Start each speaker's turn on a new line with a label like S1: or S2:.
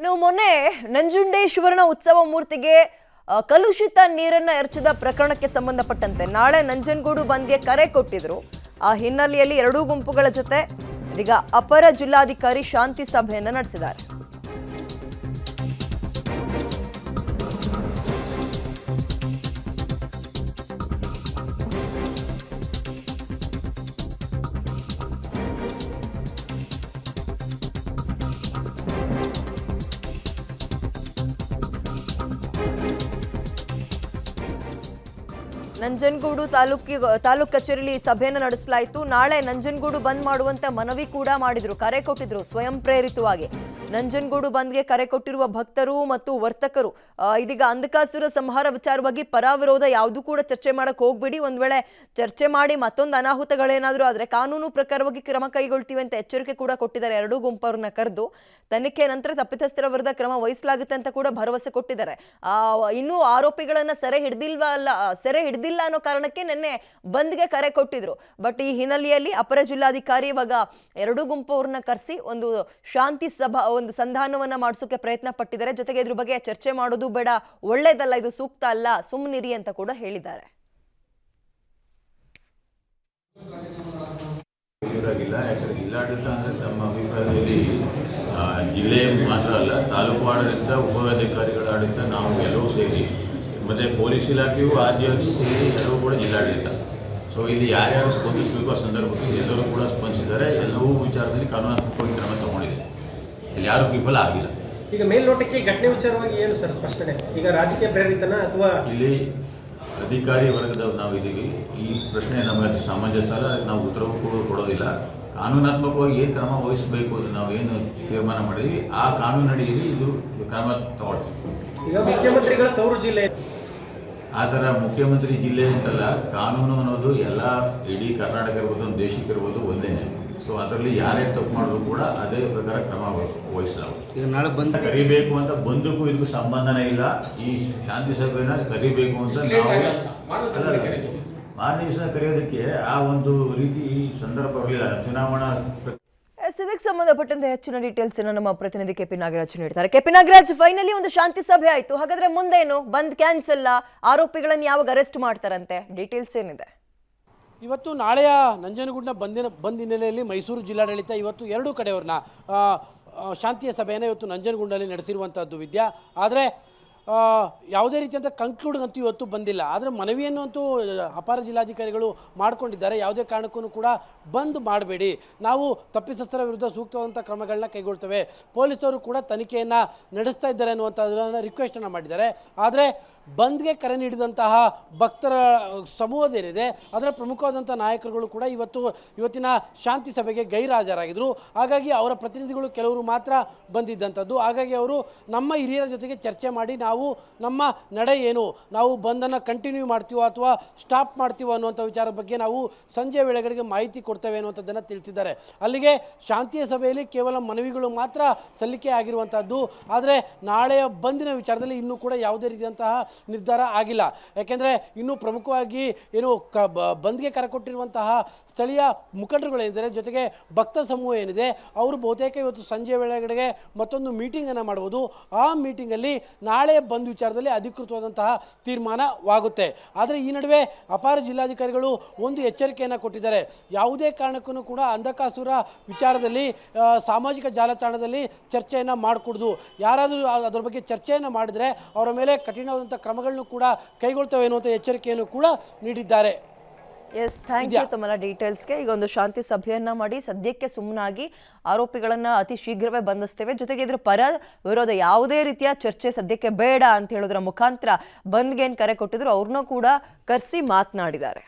S1: ಇನ್ನು ಮೊನ್ನೆ ನಂಜುಂಡೇಶ್ವರನ ಉತ್ಸವ ಮೂರ್ತಿಗೆ ಕಲುಷಿತ ನೀರನ್ನು ಎರಚಿದ ಪ್ರಕರಣಕ್ಕೆ ಸಂಬಂಧಪಟ್ಟಂತೆ ನಾಳೆ ನಂಜನಗೂಡು ಬಂದ್ಗೆ ಕರೆ ಕೊಟ್ಟಿದ್ರು. ಆ ಹಿನ್ನೆಲೆಯಲ್ಲಿ ಎರಡೂ ಗುಂಪುಗಳ ಜೊತೆ ಇದೀಗ ಅಪರ ಜಿಲ್ಲಾಧಿಕಾರಿ ಶಾಂತಿ ಸಭೆಯನ್ನು ನಡೆಸಿದ್ದಾರೆ. ನಂಜನಗೂಡು ತಾಲೂಕಿ, ತಾಲೂಕ್ ಕಚೇರಿಯಲ್ಲಿ ಸಭೆಯನ್ನು ನಡೆಸಲಾಯಿತು. ನಾಳೆ ನಂಜನಗೂಡು ಬಂದ್ ಮಾಡುವಂತೆ ಮನವಿ ಕೂಡ ಮಾಡಿದ್ರು. ಕರೆ ಕೊಟ್ಟಿದ್ರು. ಸ್ವಯಂ ಪ್ರೇರಿತವಾಗಿ. ನಂಜನಗೂಡು ಬಂದ್ಗೆ ಕರೆ ಕೊಟ್ಟಿರುವ ಭಕ್ತರು ಮತ್ತು ವರ್ತಕರು ಇದೀಗ ಅಂಧಕಾಸುರ ಸಂಹಾರ ವಿಚಾರವಾಗಿ ಪರ ವಿರೋಧ ಯಾವುದೂ ಕೂಡ ಚರ್ಚೆ ಮಾಡಕ್ ಹೋಗ್ಬಿಡಿ. ಒಂದ್ ವೇಳೆ ಚರ್ಚೆ ಮಾಡಿ ಮತ್ತೊಂದು ಅನಾಹುತಗಳೇನಾದರೂ ಆದರೆ ಕಾನೂನು ಪ್ರಕಾರವಾಗಿ ಕ್ರಮ ಕೈಗೊಳ್ತೀವಿ ಅಂತ ಎಚ್ಚರಿಕೆ ಕೂಡ ಕೊಟ್ಟಿದ್ದಾರೆ. ಎರಡೂ ಗುಂಪವ್ರನ್ನ ಕರೆದು ತನಿಖೆ ನಂತರ ತಪ್ಪಿತಸ್ಥರ ವಿರುದ್ಧ ಕ್ರಮ ವಹಿಸಲಾಗುತ್ತೆ ಅಂತ ಕೂಡ ಭರವಸೆ ಕೊಟ್ಟಿದ್ದಾರೆ. ಇನ್ನೂ ಆರೋಪಿಗಳನ್ನ ಸೆರೆ ಹಿಡ್ದಿಲ್ವಾ ಅಲ್ಲ ಸೆರೆ ಹಿಡ್ದಿಲ್ಲ ಅನ್ನೋ ಕಾರಣಕ್ಕೆ ನಿನ್ನೆ ಬಂದ್ಗೆ ಕರೆ ಕೊಟ್ಟಿದ್ರು. ಬಟ್ ಈ ಹಿನ್ನೆಲೆಯಲ್ಲಿ ಅಪರ ಜಿಲ್ಲಾಧಿಕಾರಿ ಇವಾಗ ಎರಡೂ ಗುಂಪವ್ರನ್ನ ಕರೆಸಿ ಒಂದು ಶಾಂತಿ ಸಭಾ ಒಂದು ಸಂಧಾನವನ್ನ ಮಾಡಿಸೋಕೆ ಪ್ರಯತ್ನ ಪಟ್ಟಿದ್ದಾರೆ. ಜೊತೆಗೆ ಇದ್ರ ಬಗ್ಗೆ ಚರ್ಚೆ ಮಾಡೋದು ಬೇಡ, ಒಳ್ಳೇದಲ್ಲ, ಇದು ಸೂಕ್ತ ಅಲ್ಲ ಸುಮ್ಮನಿರಿ ಅಂತ ಕೂಡ ಹೇಳಿದ್ದಾರೆ.
S2: ಯಾಕಂದ್ರೆ ಜಿಲ್ಲಾಡಳಿತ ಅಂದರೆ ತಮ್ಮ ಅಭಿಪ್ರಾಯದಲ್ಲಿ ಜಿಲ್ಲೆ ಮಾತ್ರ ಅಲ್ಲ, ತಾಲೂಕು ಆಡಳಿತ ಉಪಾಧಿಕಾರಿಗಳ ಆಡಳಿತ ನಾವು ಎಲ್ಲವೂ ಸೇರಿ, ಮತ್ತು ಪೊಲೀಸ್ ಇಲಾಖೆಯು ಆದ್ಯವಾಗಿ ಸೇರಿ ಎಲ್ಲವೂ ಕೂಡ ಜಿಲ್ಲಾಡಳಿತ. ಸೊ ಇಲ್ಲಿ ಯಾರ್ಯಾರು ಸ್ಪಂದಿಸಬೇಕು ಆ ಸಂದರ್ಭಕ್ಕೆ ಎಲ್ಲರೂ ಕೂಡ ಸ್ಪಂದಿಸಿದ್ದಾರೆ. ಎಲ್ಲವೂ ವಿಚಾರದಲ್ಲಿ ಕಾನೂನಾತ್ಮಕವಾಗಿ ಕ್ರಮ ತಗೊಂಡಿದೆ. ಇಲ್ಲಿ ಯಾರು ವಿಫಲ ಆಗಿಲ್ಲ.
S3: ಈಗ ಮೇಲ್ನೋಟಕ್ಕೆ ಘಟನೆ ವಿಚಾರವಾಗಿ ಏನು ಸರ್ ಸ್ಪಷ್ಟನೆ? ಈಗ ರಾಜಕೀಯ ಪ್ರೇರಿತನ ಅಥವಾ
S2: ಇಲ್ಲಿ ಅಧಿಕಾರಿ ವರ್ಗದವ್ರು ನಾವು ಇದ್ದೀವಿ ಈ ಪ್ರಶ್ನೆ ನಮಗೆ ಅದು ಅಲ್ಲ ಅದಕ್ಕೆ ನಾವು ಉತ್ತರವೂ ಕೂಡ ಕೊಡೋದಿಲ್ಲ. ಕಾನೂನಾತ್ಮಕವಾಗಿ ಏನು ಕ್ರಮ ವಹಿಸಬೇಕು ಅದು ನಾವು ಏನು ತೀರ್ಮಾನ ಮಾಡಿದ್ವಿ ಆ ಕಾನೂನಡಿಯಲ್ಲಿ ಇದು ಕ್ರಮ ತಗೊಳ್ತೀವಿ.
S3: ಈಗ ಮುಖ್ಯಮಂತ್ರಿಗಳ ತವರು ಜಿಲ್ಲೆ.
S2: ಆ ಥರ ಮುಖ್ಯಮಂತ್ರಿ ಜಿಲ್ಲೆ ಅಂತಲ್ಲ ಕಾನೂನು ಅನ್ನೋದು ಎಲ್ಲ ಇಡೀ ಕರ್ನಾಟಕ ಇರ್ಬೋದು ಒಂದು ದೇಶಕ್ಕೆ ಇರ್ಬೋದು ಒಂದೇನೆ. ಸೊ ಅದರಲ್ಲಿ ಯಾರೇ ತಪ್ಪು ಮಾಡಿದ್ರು ಕೂಡ ಅದೇ ಪ್ರಕಾರ ಕ್ರಮ ವಹಿಸಲಾಗುತ್ತೆ.
S4: ನಾಳೆ ಬಂದು
S2: ಕರಿಬೇಕು ಅಂತ ಬಂದಕ್ಕೂ ಇದಕ್ಕೂ ಸಂಬಂಧನೇ ಇಲ್ಲ. ಈ ಶಾಂತಿ ಸಭೆನ ಕರಿಬೇಕು ಅಂತ ನಾವು ಮಾರನೇ ದಿವಸ ಕರೆಯೋದಕ್ಕೆ ಆ ಒಂದು ರೀತಿ ಸಂದರ್ಭ ಬರಲಿಲ್ಲ. ಚುನಾವಣಾ
S1: ಇದಕ್ಕೆ ಸಂಬಂಧಪಟ್ಟಂತೆ ಹೆಚ್ಚಿನ ಡೀಟೇಲ್ಸ್ ನಮ್ಮ ಪ್ರತಿನಿಧಿ ಕೆಪಿ ನಾಗರಾಜ್ ನೀಡ್ತಾರೆ ಕೆಪಿ ನಾಗರಾಜ್ ಫೈನಲಿ ಒಂದು ಶಾಂತಿ ಸಭೆ ಆಯ್ತು. ಹಾಗಾದ್ರೆ ಮುಂದೇನು? ಬಂದ್ ಕ್ಯಾನ್ಸಲ್ ಆರೋಪಿಗಳನ್ನು ಯಾವಾಗ ಅರೆಸ್ಟ್ ಮಾಡ್ತಾರಂತೆ? ಡೀಟೇಲ್ಸ್ ಏನಿದೆ?
S5: ಇವತ್ತು ನಾಳೆಯ ನಂಜನಗೂಡಿನ ಬಂದಿನ ಬಂದ್ ಹಿನ್ನೆಲೆಯಲ್ಲಿ ಮೈಸೂರು ಜಿಲ್ಲಾಡಳಿತ ಇವತ್ತು ಎರಡೂ ಕಡೆಯವ್ರನ್ನ ಶಾಂತಿಯ ಸಭೆಯನ್ನು ಇವತ್ತು ನಂಜನಗೂಡಿನಲ್ಲಿ ನಡೆಸಿರುವಂಥದ್ದು ವಿದ್ಯಾ. ಆದರೆ ಯಾವುದೇ ರೀತಿಯಂತ ಕಂಕ್ಲೂಡ್ ಅಂತೂ ಇವತ್ತು ಬಂದಿಲ್ಲ. ಆದರೆ ಮನವಿಯನ್ನು ಅಂತೂ ಅಪಾರ ಜಿಲ್ಲಾಧಿಕಾರಿಗಳು ಮಾಡಿಕೊಂಡಿದ್ದಾರೆ. ಯಾವುದೇ ಕಾರಣಕ್ಕೂ ಕೂಡ ಬಂದ್ ಮಾಡಬೇಡಿ. ನಾವು ತಪ್ಪಿತಸ್ಥರ ವಿರುದ್ಧ ಸೂಕ್ತವಾದಂಥ ಕ್ರಮಗಳನ್ನ ಕೈಗೊಳ್ತೇವೆ. ಪೊಲೀಸರು ಕೂಡ ತನಿಖೆಯನ್ನು ನಡೆಸ್ತಾ ಇದ್ದಾರೆ ಅನ್ನುವಂಥದ್ದನ್ನು ರಿಕ್ವೆಸ್ಟನ್ನು ಮಾಡಿದ್ದಾರೆ. ಆದರೆ ಬಂದ್ಗೆ ಕರೆ ನೀಡಿದಂತಹ ಭಕ್ತರ ಸಮೂಹದೇನಿದೆ ಅದರ ಪ್ರಮುಖವಾದಂಥ ನಾಯಕರುಗಳು ಕೂಡ ಇವತ್ತು, ಇವತ್ತಿನ ಶಾಂತಿ ಸಭೆಗೆ ಗೈರಾಜರಾಗಿದ್ದರು ಹಾಗಾಗಿ ಅವರ ಪ್ರತಿನಿಧಿಗಳು ಕೆಲವರು ಮಾತ್ರ ಬಂದಿದ್ದಂಥದ್ದು. ಹಾಗಾಗಿ ಅವರು ನಮ್ಮ ಹಿರಿಯರ ಜೊತೆಗೆ ಚರ್ಚೆ ಮಾಡಿ ನಾವು ನಮ್ಮ ನಡೆ ಏನು? ನಾವು ಬಂದನ್ನು ಕಂಟಿನ್ಯೂ ಮಾಡ್ತೀವೋ ಅಥವಾ ಸ್ಟಾಪ್ ಮಾಡ್ತೀವೋ ಅನ್ನುವಂಥ ವಿಚಾರದ ಬಗ್ಗೆ ನಾವು ಸಂಜೆ ವೇಳೆಗಳಿಗೆ ಮಾಹಿತಿ ಕೊಡ್ತೇವೆ ಅನ್ನುವಂಥದ್ದನ್ನು ತಿಳಿಸಿದ್ದಾರೆ. ಅಲ್ಲಿಗೆ ಶಾಂತಿಯ ಸಭೆಯಲ್ಲಿ ಕೇವಲ ಮನವಿಗಳು ಮಾತ್ರ ಸಲ್ಲಿಕೆ ಆಗಿರುವಂಥದ್ದು. ಆದರೆ ನಾಳೆಯ ಬಂದಿನ ವಿಚಾರದಲ್ಲಿ ಇನ್ನೂ ಕೂಡ ಯಾವುದೇ ರೀತಿಯಂತಹ ನಿರ್ಧಾರ ಆಗಿಲ್ಲ. ಯಾಕೆಂದರೆ ಇನ್ನೂ ಪ್ರಮುಖವಾಗಿ ಏನು ಕ ಬಂದ್ಗೆ ಕರೆ ಕೊಟ್ಟಿರುವಂತಹ ಸ್ಥಳೀಯ ಮುಖಂಡರುಗಳೇನಿದ್ದಾರೆ, ಜೊತೆಗೆ ಭಕ್ತ ಸಮೂಹ ಏನಿದೆ, ಅವರು ಬಹುತೇಕ ಇವತ್ತು ಸಂಜೆ ವೇಳೆಗಡೆಗೆ ಮತ್ತೊಂದು ಮೀಟಿಂಗನ್ನು ಮಾಡ್ಬೋದು. ಆ ಮೀಟಿಂಗಲ್ಲಿ ನಾಳೆ ಬಂದ್ ವಿಚಾರದಲ್ಲಿ ಅಧಿಕೃತವಾದಂತಹ ತೀರ್ಮಾನವಾಗುತ್ತೆ. ಆದರೆ ಈ ನಡುವೆ ಅಪಾರ ಜಿಲ್ಲಾಧಿಕಾರಿಗಳು ಒಂದು ಎಚ್ಚರಿಕೆಯನ್ನು ಕೊಟ್ಟಿದ್ದಾರೆ. ಯಾವುದೇ ಕಾರಣಕ್ಕೂ ಕೂಡ ಅಂಧಕಾಸುರ ವಿಚಾರದಲ್ಲಿ ಸಾಮಾಜಿಕ ಜಾಲತಾಣದಲ್ಲಿ ಚರ್ಚೆಯನ್ನು ಮಾಡಿಕೊಡ್ದು. ಯಾರಾದರೂ ಅದರ ಬಗ್ಗೆ ಚರ್ಚೆಯನ್ನು ಮಾಡಿದರೆ ಅವರ ಮೇಲೆ ಕಠಿಣವಾದಂಥ ಕ್ರಮಗಳನ್ನು ಕೂಡ ಕೈಗೊಳ್ತವೆ ಎನ್ನುವಂಥ ಎಚ್ಚರಿಕೆಯನ್ನು ಕೂಡ ನೀಡಿದ್ದಾರೆ.
S1: ಎಸ್ ಥ್ಯಾಂಕ್ ಯು ತಮ್ಮ ಡೀಟೇಲ್ಸ್ಗೆ ಈಗ ಒಂದು ಶಾಂತಿ ಸಭೆಯನ್ನ ಮಾಡಿ ಸದ್ಯಕ್ಕೆ ಸುಮ್ಮನಾಗಿ ಆರೋಪಿಗಳನ್ನ ಅತಿ ಶೀಘ್ರವೇ ಬಂಧಿಸ್ತೇವೆ. ಜೊತೆಗೆ ಇದ್ರ ಪರ ವಿರೋಧ ಯಾವುದೇ ರೀತಿಯ ಚರ್ಚೆ ಸದ್ಯಕ್ಕೆ ಬೇಡ ಅಂತ ಹೇಳೋದ್ರ ಮುಖಾಂತರ ಬಂದ್ಗೆ ಏನು ಕರೆ ಕೊಟ್ಟಿದ್ರು ಅವ್ರನ್ನೂ ಕೂಡ ಕರೆಸಿ ಮಾತನಾಡಿದ್ದಾರೆ.